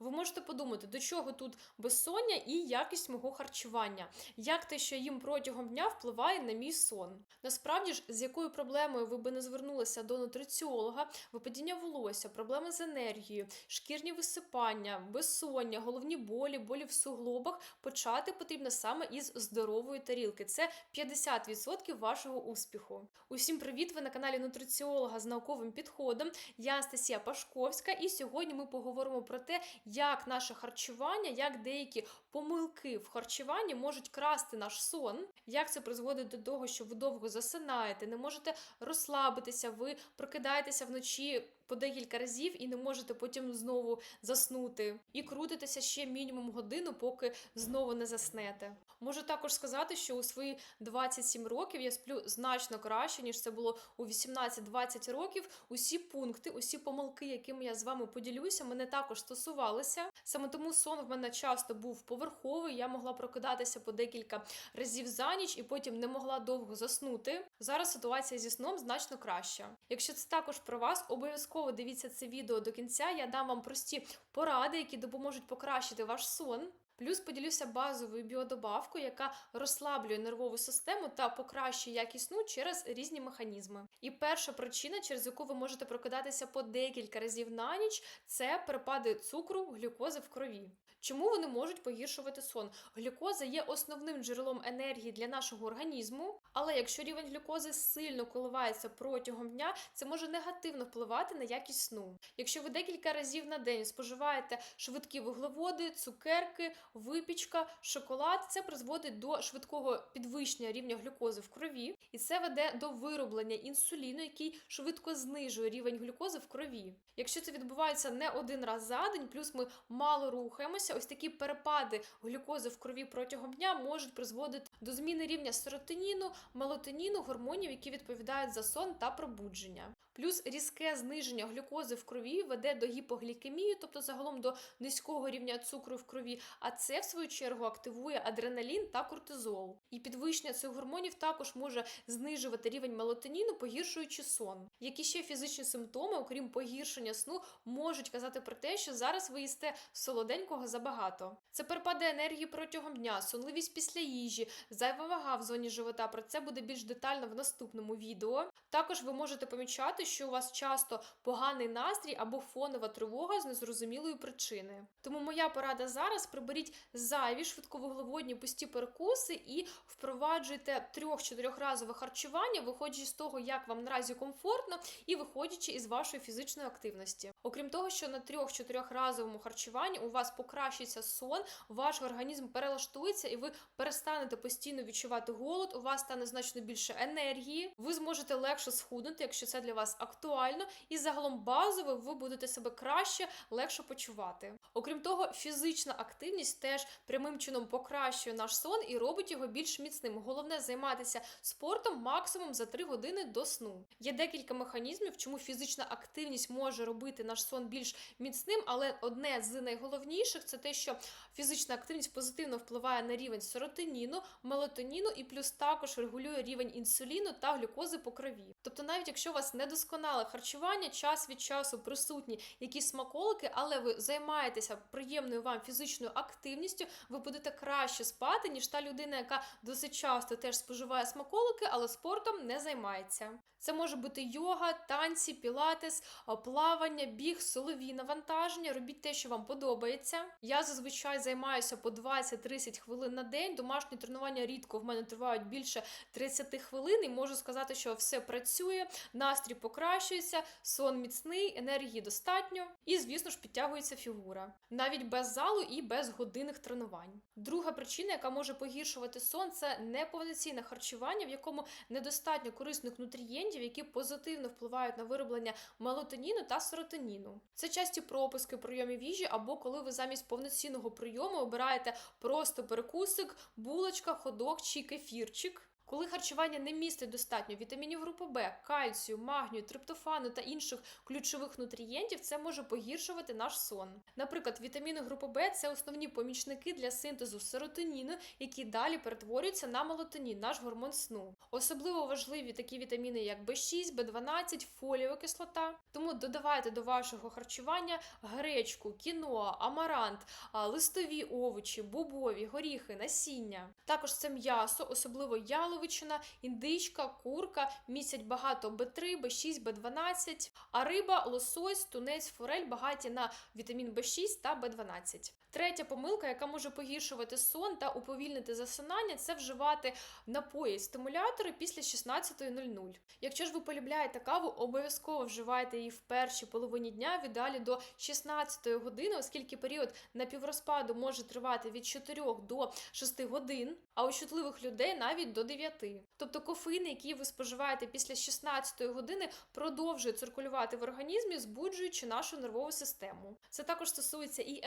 Ви можете подумати, до чого тут безсоння і якість мого харчування, як те, що їм протягом дня впливає на мій сон. Насправді ж, з якою проблемою ви би не звернулися до нутриціолога, випадіння волосся, проблеми з енергією, шкірні висипання, безсоння, головні болі, болі в суглобах, почати потрібно саме із здорової тарілки. Це 50% вашого успіху. Усім привіт! Ви на каналі нутриціолога з науковим підходом. Я Анастасія Пашковська, і сьогодні ми поговоримо про те, як наше харчування, як деякі помилки в харчуванні можуть красти наш сон, як це призводить до того, що ви довго засинаєте, не можете розслабитися, ви прокидаєтеся вночі. По декілька разів і не можете потім знову заснути, і крутитеся ще мінімум годину, поки знову не заснете. Можу також сказати, що у свої 27 років я сплю значно краще, ніж це було у 18-20 років. Усі пункти, усі помилки, якими я з вами поділюся, мене також стосувалися. Саме тому сон в мене часто був поверховий. Я могла прокидатися по декілька разів за ніч і потім не могла довго заснути. Зараз ситуація зі сном значно краща. Якщо це також про вас, обов'язково дивіться це відео до кінця. Я дам вам прості поради, які допоможуть покращити ваш сон. Плюс поділюся базовою біодобавкою, яка розслаблює нервову систему та покращує якість сну через різні механізми. І перша причина, через яку ви можете прокидатися по декілька разів на ніч, це перепади цукру, глюкози в крові. Чому вони можуть погіршувати сон? Глюкоза є основним джерелом енергії для нашого організму, але якщо рівень глюкози сильно коливається протягом дня, це може негативно впливати на якість сну. Якщо ви декілька разів на день споживаєте швидкі вуглеводи, цукерки, випічка, шоколад, це призводить до швидкого підвищення рівня глюкози в крові, і це веде до вироблення інсуліну, який швидко знижує рівень глюкози в крові. Якщо це відбувається не один раз за день, плюс ми мало рухаємося, ось такі перепади глюкози в крові протягом дня можуть призводити до зміни рівня серотоніну, мелатоніну, гормонів, які відповідають за сон та пробудження. Плюс різке зниження глюкози в крові веде до гіпоглікемії, тобто загалом до низького рівня цукру в крові. А це, в свою чергу, активує адреналін та кортизол. І підвищення цих гормонів також може знижувати рівень мелатоніну, погіршуючи сон. Які ще фізичні симптоми, окрім погіршення сну, можуть казати про те, що зараз ви їсте солоденького забагато. Це перепади енергії протягом дня, сонливість після їжі, зайва вага в зоні живота. Це буде більш детально в наступному відео. Також ви можете помічати, що у вас часто поганий настрій або фонова тривога з незрозумілої причини. Тому моя порада зараз приберіть зайві швидковуглеводні пусті перекуси і впроваджуйте трьох-чотирьохразове харчування, виходячи з того, як вам наразі комфортно, і виходячи із вашої фізичної активності. Окрім того, що на трьох-чотирьохразовому харчуванні у вас покращиться сон, ваш організм перелаштується, і ви перестанете постійно відчувати голод. У вас стане значно більше енергії. Ви зможете легше схуднути, якщо це для вас актуально, і загалом базово ви будете себе краще, легше почувати. Окрім того, фізична активність теж прямим чином покращує наш сон і робить його більш міцним. Головне займатися спортом максимум за 3 години до сну. Є декілька механізмів, чому фізична активність може робити наш сон більш міцним, але одне з найголовніших це те, що фізична активність позитивно впливає на рівень серотоніну, мелатоніну і плюс також регулює рівень інсуліну та глюкози по крові. Тобто, навіть якщо у вас недосконале харчування, час від часу присутні якісь смаколики, але ви займаєтеся приємною вам фізичною активністю, ви будете краще спати, ніж та людина, яка досить часто теж споживає смаколики, але спортом не займається. Це може бути йога, танці, пілатес, плавання, біг, силові навантаження. Робіть те, що вам подобається. Я зазвичай займаюся по 20-30 хвилин на день. Домашні тренування рідко в мене тривають більше 30 хвилин, і можу сказати, що все працює, настрій покращується, сон міцний, енергії достатньо, і, звісно ж, підтягується фігура. Навіть без залу і без годинних тренувань. Друга причина, яка може погіршувати сон, це неповноцінне харчування, в якому недостатньо корисних нутрієнтів, які позитивно впливають на вироблення мелатоніну та серотоніну. Це часті пропуски прийомів їжі, або коли ви замість повноцінного прийому обираєте просто перекусик, булочка, ходок чи кефірчик. Коли харчування не містить достатньо вітамінів групи Б, кальцію, магнію, триптофану та інших ключових нутрієнтів, це може погіршувати наш сон. Наприклад, вітаміни групи Б це основні помічники для синтезу серотоніну, які далі перетворюються на мелатонін, наш гормон сну. Особливо важливі такі вітаміни, як B6, B12, фолієва кислота. Тому додавайте до вашого харчування гречку, кіноа, амарант, листові овочі, бобові, горіхи, насіння. Також це м'ясо, особливо яловичина, індичка, курка, містять багато Б3, Б6, Б12, а риба, лосось, тунець, форель багаті на вітамін Б6 та Б12. Третя помилка, яка може погіршувати сон та уповільнити засинання, це вживати напої стимулятори після 16.00. Якщо ж ви полюбляєте каву, обов'язково вживайте її в першій половині дня віддалі до 16 години, оскільки період напіврозпаду може тривати від 4 до 6 годин, а у чутливих людей навіть до 9. Тобто кофеїн, який ви споживаєте після 16 години, продовжує циркулювати в організмі, збуджуючи нашу нервову систему. Це також стосується і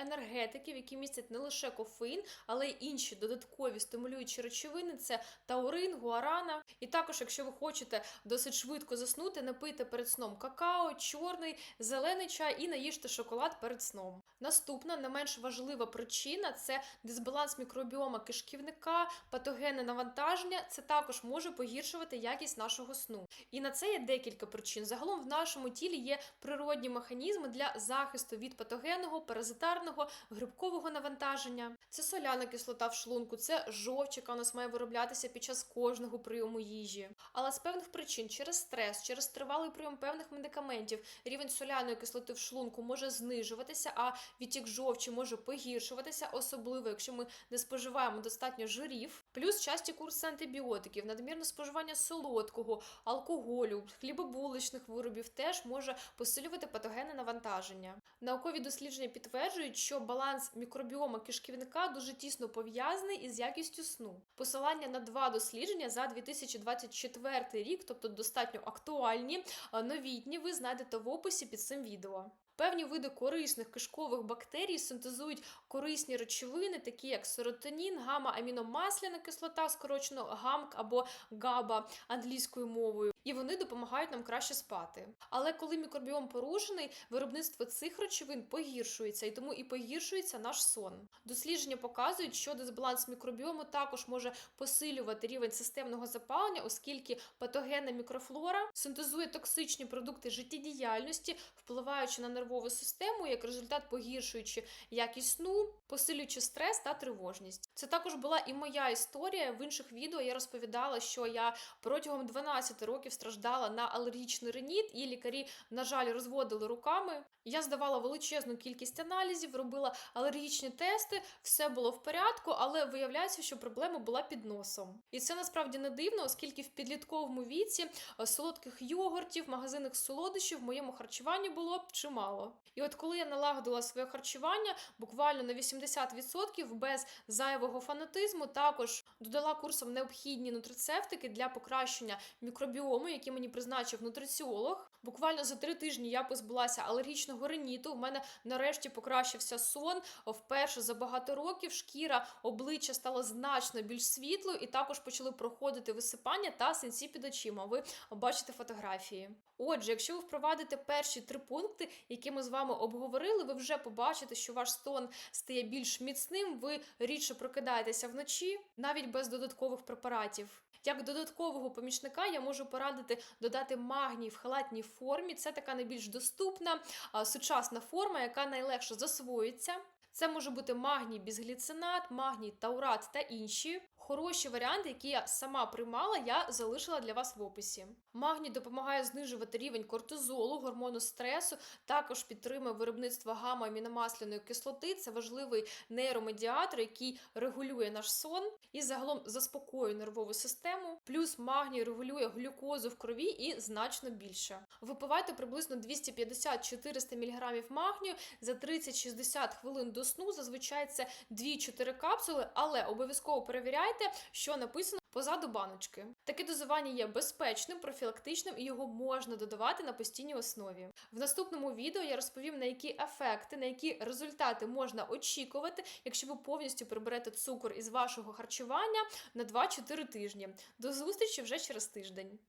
енергетиків, які містять не лише кофеїн, але й інші додаткові стимулюючі речовини це таурин, гуарана. І також, якщо ви хочете досить швидко заснути, не пийте перед сном какао, чорний, зелений чай і наїжте шоколад перед сном. Наступна, не менш важлива причина це дисбаланс мікробіома кишківника, патогенне навантаження. Це також може погіршувати якість нашого сну. І на це є декілька причин. Загалом в нашому тілі є природні механізми для захисту від патогенного, паразитарного, грибкового навантаження. Це соляна кислота в шлунку, це жовч, яка у нас має вироблятися під час кожного прийому їжі. Але з певних причин, через стрес, через тривалий прийом певних медикаментів, рівень соляної кислоти в шлунку може знижуватися, а відтік жовчі може погіршуватися, особливо якщо ми не споживаємо достатньо жирів. Плюс часті курси антибіотиків, надмірне споживання солодкого, алкоголю, хлібобуличних виробів теж може посилювати патогенне навантаження. Наукові дослідження підтверджують, що баланс мікробіома кишківника дуже тісно пов'язаний із якістю сну. Посилання на два дослідження за 2024 рік, тобто достатньо актуальні, новітні, ви знайдете в описі під цим відео. Певні види корисних кишкових бактерій синтезують корисні речовини, такі як серотонін, гамма-аміномасляна кислота, скорочено ГАМК або ГАБА англійською мовою, і вони допомагають нам краще спати. Але коли мікробіом порушений, виробництво цих речовин погіршується, і тому і погіршується наш сон. Дослідження показують, що дисбаланс мікробіому також може посилювати рівень системного запалення, оскільки патогенна мікрофлора синтезує токсичні продукти життєдіяльності, впливаючи на нервову систему, як результат погіршуючи якість сну, посилюючи стрес та тривожність. Це також була і моя історія. В інших відео я розповідала, що я протягом 12 років страждала на алергічний реніт, і лікарі, на жаль, розводили руками. Я здавала величезну кількість аналізів, робила алергічні тести, все було в порядку, але виявляється, що проблема була під носом. І це насправді не дивно, оскільки в підлітковому віці е, солодких йогуртів, магазинних солодощів в моєму харчуванні було чимало. І от коли я налагодила своє харчування буквально на 80% без зайвого фанатизму, також додала курсом необхідні нутрицептики для покращення мікробіому, які мені призначив нутриціолог. Буквально за три тижні я позбулася алергічного реніту. У мене нарешті покращився сон. Вперше за багато років шкіра обличчя стала значно більш світлою, і також почали проходити висипання та синці під очима. Ви бачите фотографії. Отже, якщо ви впровадите перші три пункти, які ми з вами обговорили, ви вже побачите, що ваш сон стає більш міцним, ви рідше прокидаєтеся вночі, навіть без додаткових препаратів. Як додаткового помічника я можу порадити додати магній в халатній формі. Це така найбільш доступна сучасна форма, яка найлегше засвоїться. Це може бути магній бізгліцинат, магній таурат та інші. Хороші варіанти, які я сама приймала, я залишила для вас в описі. Магній допомагає знижувати рівень кортизолу, гормону стресу, також підтримує виробництво гамма-аміномасляної кислоти. Це важливий нейромедіатор, який регулює наш сон і загалом заспокоює нервову систему. Плюс магній регулює глюкозу в крові і значно більше. Випивайте приблизно 250-400 мг магнію за 30-60 хвилин до сну. Зазвичай це 2-4 капсули, але обов'язково перевіряйте, що написано позаду баночки. Таке дозування є безпечним, профілактичним і його можна додавати на постійній основі. В наступному відео я розповім, на які ефекти, на які результати можна очікувати, якщо ви повністю приберете цукор із вашого харчування на 2-4 тижні. До зустрічі вже через тиждень.